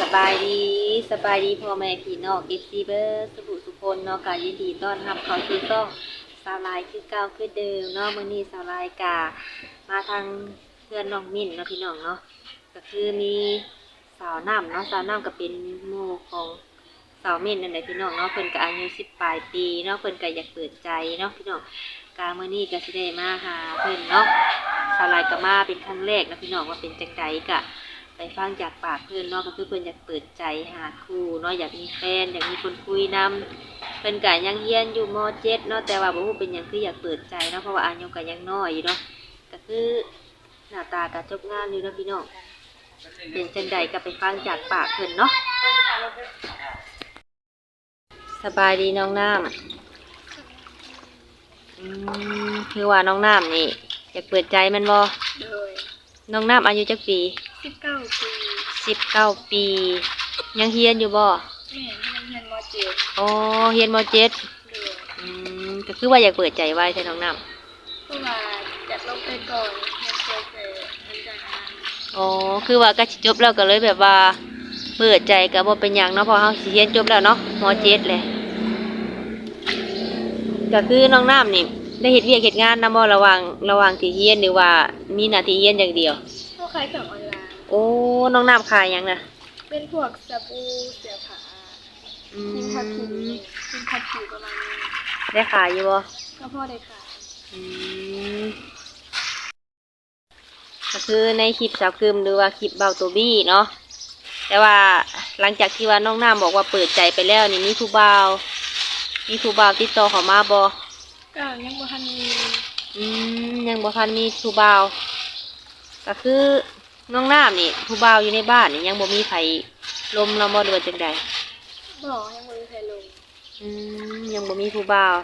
สบายดีสบายดีพ่อแม่พี่น้องเอฟซีเบอร์สุบุสุพลเนาะกายินดีต้อนรับเขาสู่ช่องสาวลายคือเก่าคือเดิมเนาะมื้อนี้สาวลายกามาทางเพื่อนน้องมิ้นเนาะพี่น้องเนาะก็คือมีสาวน้ำเนาะสาวน้ำก็เป็นหมู่ของสาวมิ้นนั่นแหละพี่น้องเนาะเพิ่นก็อายุ10ปลายปีเนาะเพิ่นก็อยากเปิดใจเนาะพี่น้องกามื้อนี้ก็สิได้มาหาเพิ่นเนาะสาวลายก็มาเป็นครั้งแรกเนาะพี่น้องว่าเป็นจังไดกะ ไปฟังจากปากเพื่อนเนาะก็คือเพื่อนอยากเปิดใจหาคู่เนาะอยากมีแฟนอยากมีคนคุยนำเพิ่นก็ยังเรียนอยู่ม .7 เนาะแต่ว่าบ่ฮู้เป็นหยังคืออยากเปิดใจเนาะเพราะว่าอายุก็ยังน้อยอยู่เนาะก็คือหน้าตาก็จบงานอยู่เนาะพี่น้องเป็นจังใดก็ไปฟังจากปากเพิ่นเนาะสบายดีน้องน้ำอืมคือว่าน้องน้ำนี่อยากเปิดใจแมันบ่โดยน้องน้ำอายุจักปี 19ปีสิบเก้าปี ยังเฮียนอยู่บ่แม่ที่นักเรียนม .7 อ๋อเฮียนมเจ็ดโดยอืมก็คือว่าอยากเปิดใจไว้ใช่น้องน้เพราะว่าจะลงไปก่อนเรียนเจอแต่มันจากนั้นำอ๋อคือว่าก็สิจบแล้วก็เลยแบบว่า เปิดใจก็บ่เป็นหยังเนาะเพอเฮาสิเฮียนจบแล้วเนาะมเจ็ดเลยก็คือน้องน้ำนี่ได้เฮ็ดเวียกเฮ็ดงานนำบ่ระหว่างระหว่างที่เฮียนหรือว่ามีหน้าที่เฮียนอย่างเดียว พวกขายของออนไลน์ โอ้น้องน้ำขายหยังน่ะเป็นพวกสบู่เสื้อผ้าอืคิมทับผิวมคิมทับผิวประมาณนี้ได้ขายอยู่บ่ก็พ่อได้ขายอืมก็คือในคลิปสาวกึมหรือว่าคลิปเบาตัวบี้เนาะแต่ว่าหลังจากที่ว่าน้องน้ำบอกว่าเปิดใจไปแล้วนี่มีผู้บ่าวมีผู้บ่าวติดต่อเขามาบอก็ยังบ่ทันมีอืมยังบ่ทันมีผู้บ่าวก็คือ น้องน้ำนี่ผู้บ่าวอยู่ในบ้านนี่ยังบ่มีไผลมเราบ่ดูว่าจังใดบอกยังบ่มีใครลงอืมยังบ่มีผู้บ่าว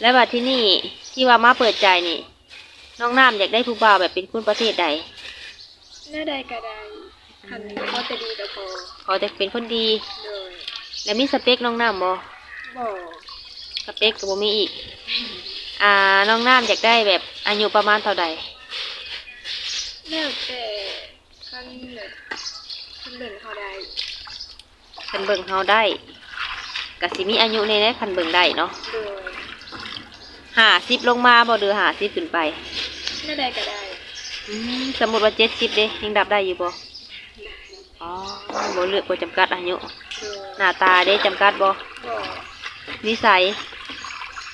และบัดที่นี่ที่ว่ามาเปิดใจนี่ น้องน้ำอยากได้ผู้บ่าวแบบเป็นคนประเทศใดหน้าใดก็ได้คันเขาจะดีก็พอขอแต่เป็นคนดี โดยแล้วมีสเปคน้องน้ำบ่บอกสเปคก็บ่มีอีก อ่าน้องน้ำอยากได้แบบอายุประมาณเท่าใด แล้วแต่คันแบบคันเบิ่งเขาได้คันเบิ่งเฮาได้ก็สิมีอายุในนั้นคันเบิ่งได้เนาะโดยห้าสิบลงมาบ่หรือห้าสิบขึ้นไปหน้าใดก็ได้อืมสมมุติว่าเจ็ดสิบเด้ยังดับได้อยู่บ่อ๋อบ่เลือกบ่จำกัดอายุ โดยหน้าตาเด้จำกัดบ่บอกนิสัย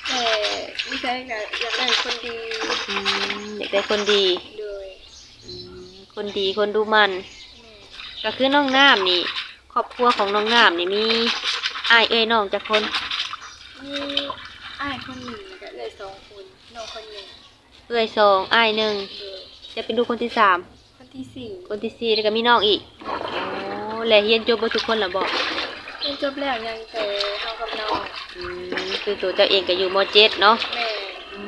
แต่ไม่ใช่อยากอยากได้คนดีอืมอยากได้คนดี โดยอืม คนดีคนดูมันแม่ก็คือน้องน้ำนี่ ครอบครัวของน้องน้ำนี่มีอ้ายเอ้ยน้องจักคนมีอ้ายคนหนึ่งกับเลยสองคนน้องคนหนึ่งเอ้ยสองอ้ายหนึ่งโดยจะเป็นดูกคนที่สามคนที่สี่คนที่สี่แล้วก็มีน้องอีกโอ้และเฮียนจบบ่ทุกคนละบอกเรียนจบแล้วยังแต่เฮากับน้องอืมคือตัวเจ้าเองก็อยู่มเจ็ดเนาะแม่ อื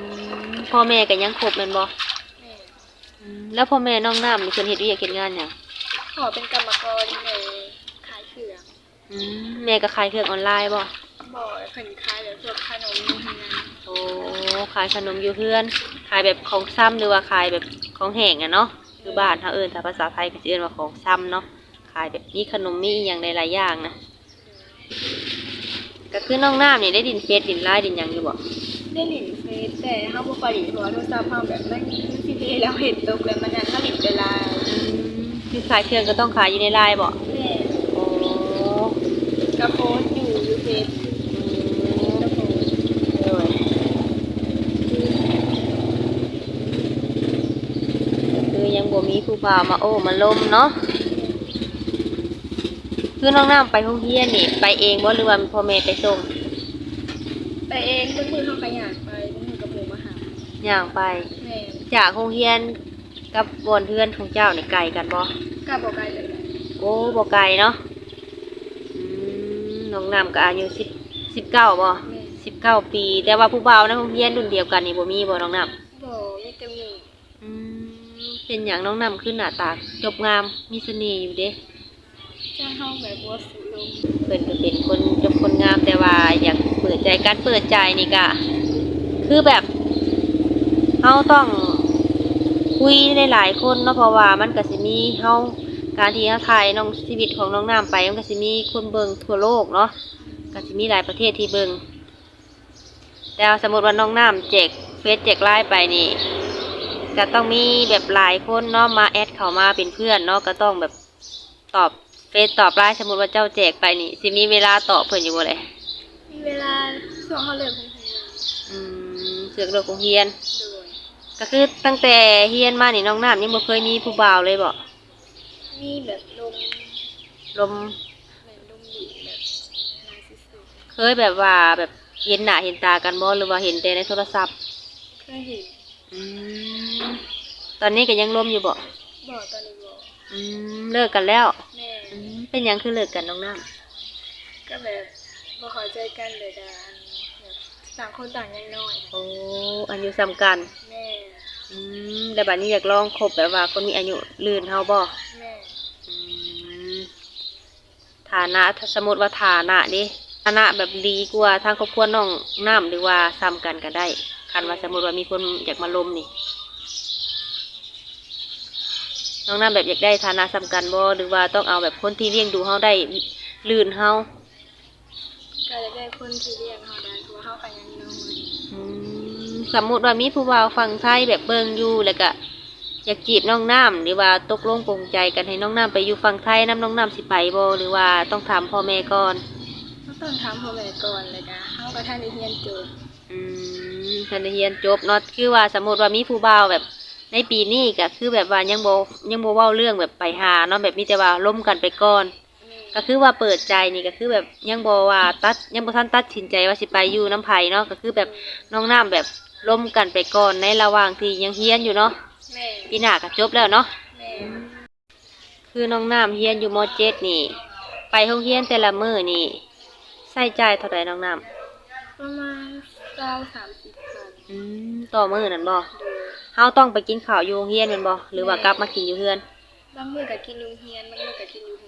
มพ่อแม่ก็ยังครบแม่นบ่ แม่อืมแล้วพ่อแม่น้องน้ำนี่เพิ่นเฮ็ดเวียกเฮ็ดงานหยังขอเป็นกรรมกรในขายเครื่องอืมแม่ก็ขายเครื่องออนไลน์บ่บอกเพิ่นขายแบบพวกขนมนี่ทั้งนั้นโอ้ขายขนมอยู่เพื่อน ขายแบบของซ้ำหรือว่าขายแบบของแห้งอะเนาะคือบ้านเฮาเอิ้นถ้าภาษาไทยก็สิเอิ้นว่าของซ้ำเนาะขายแบบมีขนมมีอหย่างหลายๆอย่างนะก็คือน้องน้ำนี่ได้ดินเฟซดินไลน์ดินหยังอยู่บ่ ได้หลินเฟซแต่เฮาบ่ค่อยหลินเพราะว่าโทรศัพท์เฮาแบบมันมันสิเดแล้วเห็นตกแล้วมันนั่นเฮาหลินเวลายคือขายเครื่องก็ต้องขายอยู่ในไลน์บ่แม่โอ้กระโพสต์อยู่อยู่เฟซกระโพสต์โดยคือยังบ่มีผู้บ่าวมาโอ้มาล้มเนาะคือน้องน้ำไปโรงเรียนนี่ไปเองบ่หรือว่ามีพ่อแม่ไปส่ง ไปเองเพิ่นมือเฮาก็อยากไปเพิ่นมือกับหมู่มาหาย่างไป แม่จากโรงเรียนกับบอนเพื่อนของเจ้านี่ไกลกันบ่กล้าบอกไกลเลยนะโอ้บ่ไกลเนาะอืมน้องน้ำก็อายุสิบสิบเก้าบ่แม่สิบเก้าปี แต่ว่าผู้บ่าวในโรงเรียนรุ่นเดียวกันนี่บ่มีบ่น้องน้ำบอกมีแต่หมู่อืมเป็นอย่างน้องนำขึ้นหน้าตาจบงามมีเสน่ห์อยู่เด้จ้างเฮาแบบว่าสุลมเพิ่นก็เป็นคนจบคนงามแต่ว่าอยากเปิดใจการเปิดใจนี่ก็คือแบบเฮาต้องคุยหลายคนเนาะเพราะว่ามันก็สิมีเฮาการที่เขาถ่ายน้องชีวิตของน้องน้ำไปมันก็สิมีคนเบิงทั่วโลกเนาะก็สิมีหลายประเทศที่เบิงแต่สมมติว่าน้องน้ำแจกเฟซแจกไลน์ไปนี่ก็ต้องมีแบบหลายคนเนาะมาแอดเข้ามาเป็นเพื่อนเนาะก็ต้องแบบตอบเฟซตอบไลน์สมมติว่าเจ้าแจกไปนี่สิมีเวลาตอบเพิ่นอยู่บ่เลย มีเวลาช่วงเขาเลิกโรงเรียนอืมเสือกโลกของเฮียน โดยก็คือตั้งแต่เฮียนมานี่น้องน้ำยังบ่เคยมีผู้บ่าวเลยบ่มีแบบลมลมแบบลมดีแบบนายสุดเคยแบบว่าแบบเห็นหน้าเห็นตากันบ่หรือว่าเห็นแต่ในโทรศัพท์ๆเคยเห็นอืมตอนนี้ก็ยังลมอยู่บ่บอกตอนนี้บอกอืมเลิกกันแล้วแม่อืมเป็นหยังคือเลิกกันน้องน้ก็แบบ บ่เข้าใจกันเลยกันแบบต่างคนต่างยังน้อยำโอ้อายุซ้ำกันแม่อืมแต่บัดนี้อยากลองคบแบบว่าคนมีอายุลื่นเฮาบ่แม่อืมฐานะถ้าสมมติว่าฐานะดิฐานะแบบดีกว่าทางครอบครัวน้องน้ำหรือว่าซ้ำกันก็ได้คันว่าสมมติว่ามีคนอยากมาลมนี่น้องน้ำแบบอยากได้ฐานะซ้ำกันบ่หรือว่าต้องเอาแบบคนที่เลี้ยงดูเฮาได้ลื่นเฮา ก็จะได้คนที่เรียกเขาได้เพราะว่าเขากันยังน้อยอืมสมมุติว่ามีผู้บ่าวฟังไทยแบบเบิ่งอยู่แล้วก็อยากจีบน้องน้ำหรือว่าตกลงปลงใจกันให้น้องน้ำไปอยู่ฝั่งไทยน้ำน้องน้ำสิไปบ่หรือว่าต้องถามพ่อแม่ก่อนก็ต้องถามพ่อแม่ก่อนเลยกันเขาก็ท่านได้เรียนจบอืมทันได้เรียนจบเนาะคือว่าสมมติว่ามีผู้บ่าวแบบในปีนี้ก็คือแบบว่ายังบ่ยังบ่เว้าเรื่องแบบไปหาเนาะแบบมีแต่ว่าล้มกันไปก่อน ก็คือว่าเปิดใจนี่ก็คือแบบยังบ่ว่าตัดยังบ่ทันตัดสินใจว่าสิไปอยู่น้ำไผเนาะก็คือแบบน้องน้ำแบบล้มกันไปก่อนในระหว่างที่ยังเฮียนอยู่เนาะแม่ปีหน้าก็จบแล้วเนาะแม่คือน้องน้ำเฮียนอยู่ม .7 นี่ ไปโรงเรียนแต่ละมื้อนี่ใช้จ่ายเท่าใดน้องน้ำประมาณเก้าสามสิบพันอืมต่อมื้อนั่นบ่โดยเฮาต้องไปกินข้าวอยู่โรงเรียนแม่นบ่หรือว่ากลับมากินอยู่เฮือน บางมื้อก็กินอยู่เฮียนบางมื้อก็กินอยู่เฮือนอืม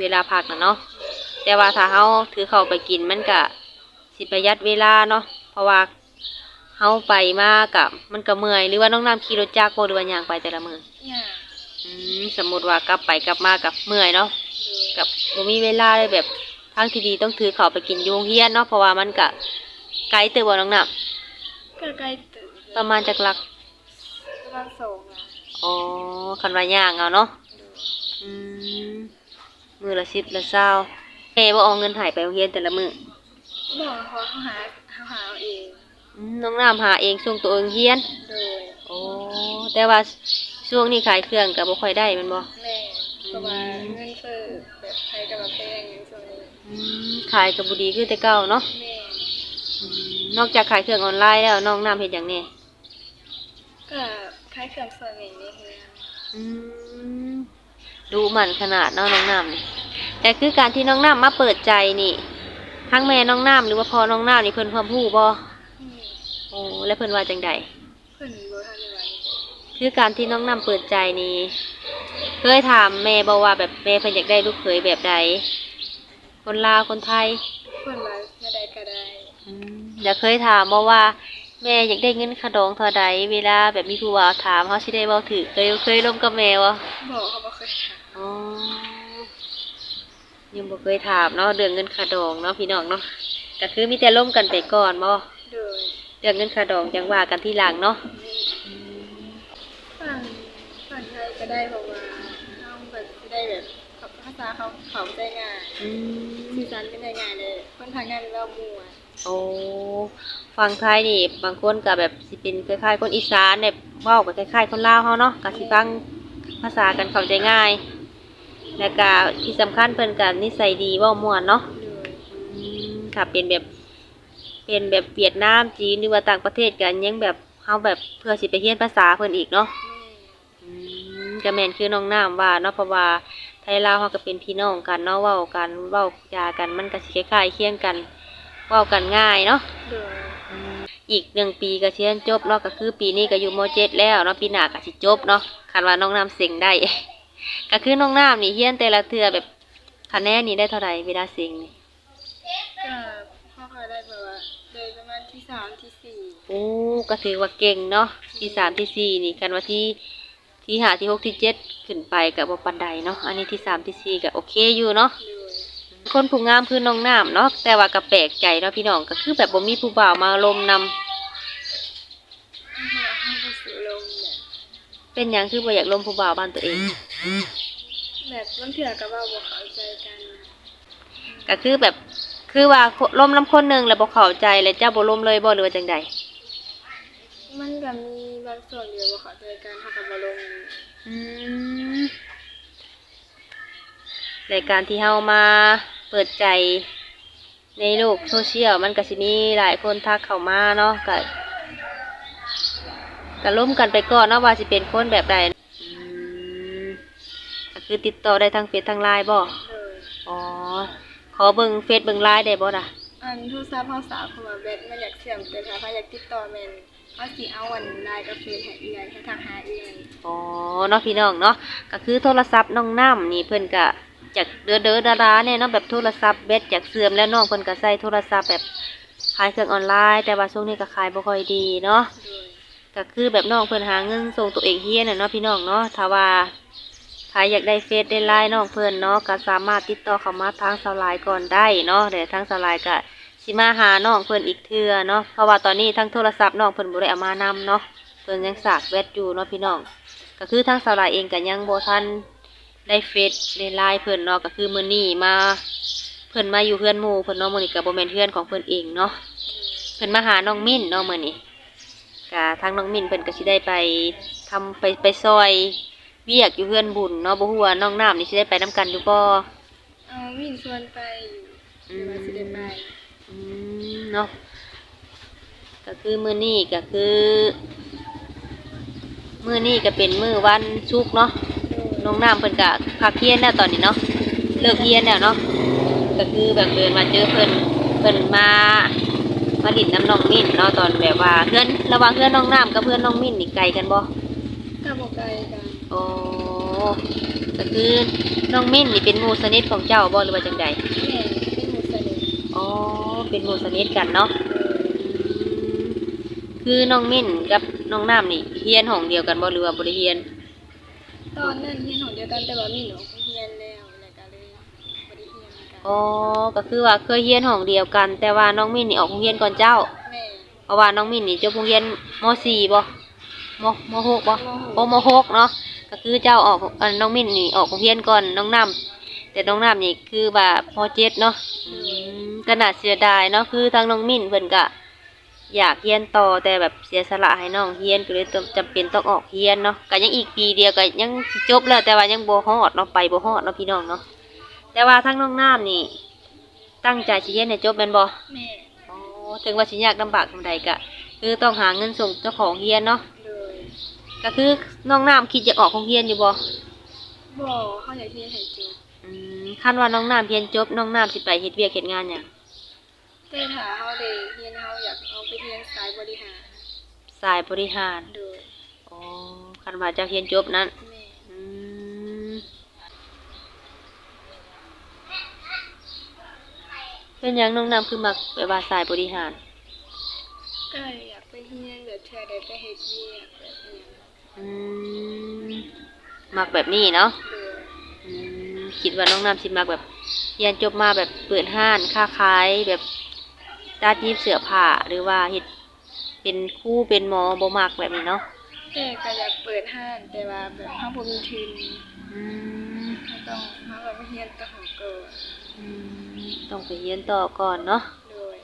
เวลาพักน่ะเนาะแต่ว่าถ้าเฮาถือเข้าวไปกินมันก็สิประหยัดเวลาเนาะเพราะว่าเฮาไปมากับมันก็เมื่อยหรือว่าน้องน้ำขี่รถจักรบ่หรือว่าย่างไปแต่ละมื้อเนี่ยอืมสมมุติว่ากลับไปกลับมากับเมื่อยเนาะโดยกับบ่มีเวลาเลยแบบทางที่ดีต้องถือข้าวไปกินอยู่โรงเรียนเนาะเพราะว่ามันก็ไกลเติบบ่น้องน้ำก็ใกล้ตื่นประมาณจักหลักประมาณสองอะอ๋อคันว่าย่างเอาเนาะโดยอืม มือละสิบละเศร้าแม่บ่เอาเงินใหายไปโรงเรียนแต่ละมือบอกเขาเขาหาเขาหาเอาเองอืมน้องน้ำหาเองส่งตัวเองเรียน โดยโอ้แต่ว่าช่วงนี้ขายเครื่องก็บ่ค่อยได้แมันบ่ แม่เพราะว่าเงินเฟ้อแบบไทยกับแบบแพงอย่างส่วนนี้อืมขายก็บ่ดีคือแต่เก่าเนาะแม่อืมนอกจากขายเครื่องออนไลน์แล้วน้องน้ำเฮ็ดหยังแหน่ก็คล้ายเครื่องส่วนนี้ในเฮือนอืม ดูมันขนาดเนาะน้องน้ำนี่แต่คือการที่น้องน้ำมาเปิดใจนี่ทั้งแม่น้องน้ำหรือว่าพ่อน้องน้ำนี่เพิ่นความรู้บ่อืมโอ้แล้วเพิ่นว่าจังใดเพิ่นบ่ทันได้ว่าคือการที่น้องนำเปิดใจนี่เคยถามแม่บอกว่าแบบแม่เพิ่นอยากได้ลูกเขยแบบใดคนลาวคนไทยเพิ่นว่าแม่ใดก็ได้เดี๋ยวเคยถามบอกว่าแม่อยากได้เงินขดองเท่าใดเวลาแบบมีผู้ว่าถามเขาสิได้เว้าถือเคยเคยร่วมกับแม่บ่บอกเขาบ่เคยถามอ๋อ ยังบ่เคยถามเนาะเรื่องเงินขดองเนาะพี่น้องเนาะก็คือมีแต่ร่วมกันไปก่อนบ่โดยเรื่องเงินขดองจังว่ากันทีหลังเนาะฝั่งฝั่งไทยก็ได้เพราะว่าเฮาแบบสิได้แบบภาษาเขาเขาใจง่ายอืมสื่อสารกันได้ง่ายเลยคนทางงานเรามั่วโอ้ฟังไทยนี่บางคนก็แบบสิเป็นคล้ายๆ คนอีสานแบบเว้ากับคล้ายๆ คนลาวเฮาเนาะก็สิฟังภาษากันเข้าใจง่าย แล้วก็ที่สำคัญเพิ่นก็นิสัยดีเว้าม่วนเนาะโดยอืมถ้าเป็นแบบ เป็นแบบเวียดนามจีนหรือว่าต่างประเทศกันยังแบบเฮาแบบเพื่อสิไปเรียนภาษาเพิ่นอีกเนาะแม่อืมก็แม่นคือน้องน้ำว่าเนาะเพราะว่าไทยลาวเฮาก็เป็นพี่น้องกันเนาะเว้ากันเว้าจากันมันก็สิคล้ายๆเคียงกันเว้ากันง่ายเนาะ โดยอีกหนึ่งปีก็เชียนจบเนาะก็คือปีนี้ก็อยู่มเจ็ดแล้วเนาะปีหน้าก็สิจบเนาะคันว่าน้องน้ำเสียงได้ ก็คือน้องน้ำนี่เฮียนแต่ละเทือแบบคะแนนนี่ได้เท่าไหร่เวลาเสียงนี่ก็พ่อเคยได้แบบว่าโดยประมาณที่สามที่สี่โอ้ก็ถือว่าเก่งเนาะที่สามที่สี่นี่กันว่าที่ที่ที่ห้าที่หกที่เจ็ดขึ้นไปกับบ่ปานใดเนาะอันนี้ที่สามที่สี่ก็โอเคอยู่เนาะโดยคนผู้งามคือน้องน้ำเนาะแต่ว่าก็แปลกใจเนาะพี่น้องก็คือแบบบ่มีผู้บ่าวมาลมนำ เอาเฮาเฮาก็สิลงแบบ เป็นหยังคือบ่อยากลมผู้บ่าวบ้านตัวเอง แบบบางเทื่อก็เว้าบ่เข้าใจกันนะก็คือแบบคือว่าลมน้ำคนหนึงแล้วบ่เข้าใจแล้วเจ้าบ่ลมเลยบ่หรือว่าจังใดมันก็มีบางส่วนเดียวบ่เข้าใจกันเฮาก็บ่ลงเลยอืมรายการที่เฮามาเปิดใจในโลกโซเชียลมันก็สิมีหลายคนทักเข้ามาเนาะก็ ก็ล้มกันไปก่อนเนาะว่าสิเป็นคนแบบใดอืมก็คือติดต่อได้ทางเฟซทางไลน์บ่เลยอ๋อ ขอเบิ่งเฟซเบิ่งไลน์ได้บ่ล่ะ อันโทรศัพท์เฮาสาวเข้ามาแบตมันอยากเสื่อมแต่ถ้าเฮาอยากติดต่อแม่นเฮาสิเอาวันไลน์กับเฟซให้เอื้อยให้ทักหาเอื้อยอ๋อเนาะพี่น้องเนาะก็คือโทรศัพท์น้องน้ำนี่เพิ่นก็จากเด้อเด้อดาราเนี่ยเนาะแบบโทรศัพท์เบ็ดจากเสื่อมแล้วน้องเพิ่นก็ใช้โทรศัพท์แบบขายเครื่องออนไลน์ แต่ว่าช่วงนี้ก็ขายบ่ค่อยดีเนาะโดย ก็คือแบบน้องเพิ่นหาเงินส่งตัวเองเฮียน่ะเนาะพี่น้องเนาะถ้าว่าใครอยากได้เฟซได้ไลน์น้องเพิ่นเนาะก็สามารถติดต่อเข้ามาทางสลายก่อนได้เนาะเดี๋ยวทางสลายก็สิมาหาน้องเพิ่นอีกเทื่อเนาะเพราะว่าตอนนี้ทั้งโทรศัพท์น้องเพิ่นบ่ได้เอามานำเนาะเพิ่นยังสากแวดอยู่เนาะพี่น้อง ก็คือทางสลายเองก็ยังบ่ทันได้เฟซได้ไลน์เพิ่นเนาะก็คือมื้อนี้มาเพิ่นมาอยู่เพื่อนหมู่เพิ่นเนาะมื้อนี้ก็บ่แม่นเพื่อนของเพิ่นเองเนาะเพิ่นมาหาน้องมิ้นเนาะมื้อนี้ ก็ทางน้องมิ้นเพิ่นก็สิได้ไปทำไปไปซอยเวียกอยู่เพื่อนบุญเนาะบ่ฮู้ว่าน้องน้ำนี่สิได้ไปนํกันอยู่บ่ เอาวินชวนไปอยู่ว่าสิได้ไปอืมเนาะก็คือมื้อนี้ก็คือมื้อนี้ก็เป็นมื้อวันศุกร์เนาะโดยน้องน้ำเพิ่นก็พักเฮียนแล้วตอนนี้เนาะเลิกเฮียนแล้วเนาะก็คือแบบเดินมาเจอเพิ่นเพิ่นมา มาดินน้ำน้องมิ้นเนาะตอนแบบว่าเพื่อนระหว่างเพื่อนน้องน้ำกับเพื่อนน้องมิ้นนี่ไกลกันบ่ก็บ่ไกลกันโอ้ก็คือน้องมิ้นนี่เป็นหมู่สนิทของเจ้าบ่หรือว่าจังใดแม่เป็นหมู่สนิทอ๋อเป็นหมู่สนิทกันเนาะคือน้องมิ้นกับน้องน้ำนี่เฮียนห้องเดียวกันบ่หรือว่าบ่ได้เฮียน ตอนนั้นเรียนของเดียวกันแต่ว่ามีหนูเรียน อ๋อก็คือว่าเคยเฮียนห้องเดียวกัน แต่ว่าน้องมิ้นนี่ออกโรงเรียนก่อนเจ้า แม่เพราะว่าน้องมิ้นนี่จบโรงเรียนม .4 บ่มม .6 บ่โอ้ม .6 เนาะก็คือเจ้าออกอันน้องมิ้นนี่ออกโรงเรียนก่อนน้องน้ำแต่น้องน้ำนี่คือว่าม .7 เนาะอืมก็น่าเสียดายเนาะคือทางน้องมิ้นเพิ่นก็อยากเรียนต่อแต่แบบเสียสละให้น้องเรียนก็เลยต้องจำเป็นต้องออกเรียนเนาะก็ยังอีกปีเดียวก็ยังสิจบแล้วแต่ว่ายังบ่ฮอดเนาะไปบ่ฮอดเนาะพี่น้องเนาะ แต่ว่าทางน้องน้ำนี่ ตั้งใจสิเรียนให้จบแม่นบ่แม่อ๋อถึงว่าสิยากลำบากทำใดก็คือต้องหาเงินส่งเจ้าของเฮียนเนาะโดยก็คือน้องน้ำคิดจะออกของเฮียนอยู่บ่บ่เขาอยากเรียนให้จบอืมคันว่าน้องน้ำเรียนจบน้องน้ำสิไปเฮ็ดเวียกเฮ็ดงานหยังแต่ถ้าเขาได้เรียนเขาอยากเอาไปเรียนสายบริหารสายบริหารโดยอ๋อคันว่าเจะเรียนจบนั้น แม่ อืม เป็นหยังน้องน้ำคือมักแบบว่าสายบริหาร ก็อยากไปเรียนแบบเธอได้ไปเฮ็ดเวียกแบบนี้อืมมักแบบนี้เนาะโดยอืมคิดว่าน้องน้ำสิมักแบบเรียนจบมาแบบเปิดห้านค้าขายแบบตัดเย็บเสื้อผ้าหรือว่าเฮ็ดเป็นครู่เป็นหมอบ่มักแบบนี้เนาะแต่ก็อยากเปิดห้างแต่ว่าแบบเขาบ่มีทุนอืมเขาต้องเขาแบบไปเรียนต่อของก่อนอืม ต้องไปเรียนต่อก่อนเนาะโดย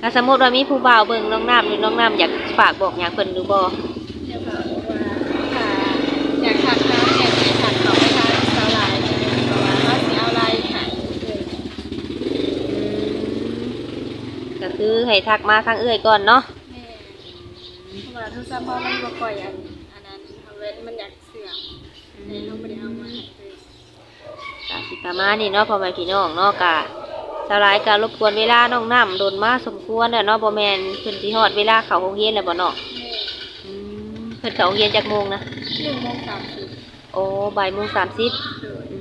ถ้าสมมติว่ามีผู้บ่าวเบิ่งน้องน้ำหรือน้องน้ำอยากฝากบอกหยังเพิ่นหรือบ่เดี๋ยวเขาบอกว่าอยากถักน้ำอยากถักเขาไปทางสลายเนี่ยเพราะว่าเขาสิเอาลายขายเลยก็คือให้ทักมาทางเอื้อยก่อนเนาะแม่เพราะว่าโทรศัพท์พ่อมันบ่ค่อยอันอันนั้นเอาไว้มันอยากเสื่อมเลยเราไม่ได้เอามาให้เลย ก็สิประมาณนี้เนาะพ่อแม่พี่น้องเนาะกะสลายการรบกวนเวลาน้องน้ำโดนมาสมควรแล้วเนาะบ่แม่นเพิ่นสิฮอดเวลาเข้าโรงเรียนแล้วบ่เนาะแม่อืมเพิ่นเข้าโรงเรียนจักโมงนะหนึ่งโมงสามสิบโอ้บ่ายโมงสามสิบโดยอื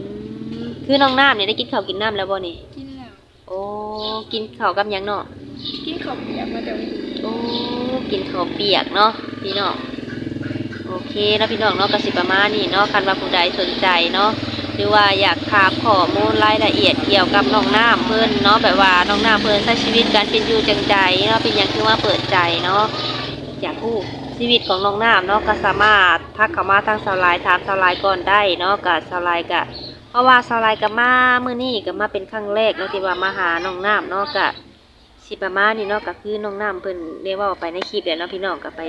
มคือน้องน้ำเนี่ยได้กินข้าวกินน้ำแล้วบ่นี่กินแล้วโอ้กินข้าวกับหยังเนาะกินข้าวเปียกมาแต่วันนี้โอ้กกินข้าวเปียกเนาะพี่น้องโอเคเนาะพี่น้องเนาะกสิประมาณนี้เนาะคันว่าผู้ใดสนใจเนาะห รือว่าอยากถามข้อมูลรายละเอียดเกี่ยวกับน้องน้ำเพิ่นเนาะแบบว่าน้องน้ำเพิ่นใช้ชีวิตการเป็นอยู่จังใดเนาะเป็นหยังคือว่าเปิดใจเนาะอยากรู้ชีวิตของน้องน้ำเนาะก็สามารถทักเข้ามาทางสาวไลน์ถามสาวไลน์ก่อนได้เนาะกับสาวไลน์กะเพราะว่าสาวไลน์ก็มาเมื้อนี้ก็มาเป็นครั้งแรกเนาะที่ว่ามาหาน้องน้ำเนาะกะสิประมาณนี้เนาะก็คือน้องน้ำเพิ่นเรียกว่าไปในคลิปเนาะพี่น้องก็ไป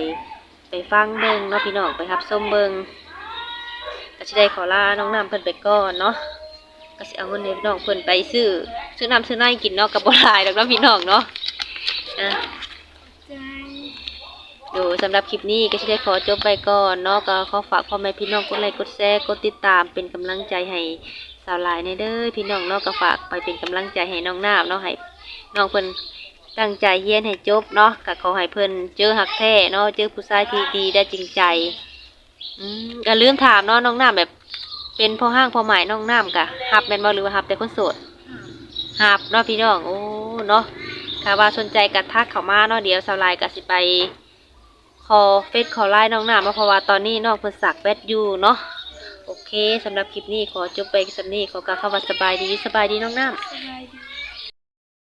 ไปฟังเบิงเนาะพี่น้องไปรับชมเบิง ก็สิได้ขอลาน้องน้ำเพิ่นไปก่อนเนาะก็สิเอาเงินให้พี่น้องเพิ่นไปซื้อซื้อน้ำซื้อน้ำกินเนาะก็บ่หลายดอกเนาะพี่น้องเนาะอะใจดูสำหรับคลิปนี้ก็สิได้ขอจบไปก่อนเนาะก็ขอฝากพ่อแม่พี่น้องกดไลค์กดแชร์กดติดตามเป็นกำลังใจให้สาวหลายในเด้อพี่น้องเนาะก็ฝากไปเป็นกำลังใจให้น้องน้ำเนาะให้น้องเพิ่นตั้งใจเรียนให้จบเนาะก็ขอให้เพิ่นเจอหักแท้เนาะเจอผู้ชายที่ดีได้จริงใจ อืมก็ลืมถามเนาะน้องน้ำแบบ เป็นพ่อห้างพ่อหมายน้องน้ำกะหับแม่นบ่หรือว่าหับแต่คนโสดหับเนาะพี่น้องโอ้เนาะถ้าว่าสนใจก็ทักเข้ามาเนาะเดี๋ยวสาวลน์ก็สิไปคอเฟซคอไลน์น้องน้ำเนาเพราะว่าตอนนี้น้องเพิ่นสักแบดอยู่เนาะโอเคสำหรับคลิปนี้ขอจบไปสำนี้ขอกล่าวคำว่าสบายดีสบายดีน้องน้ำสบายดี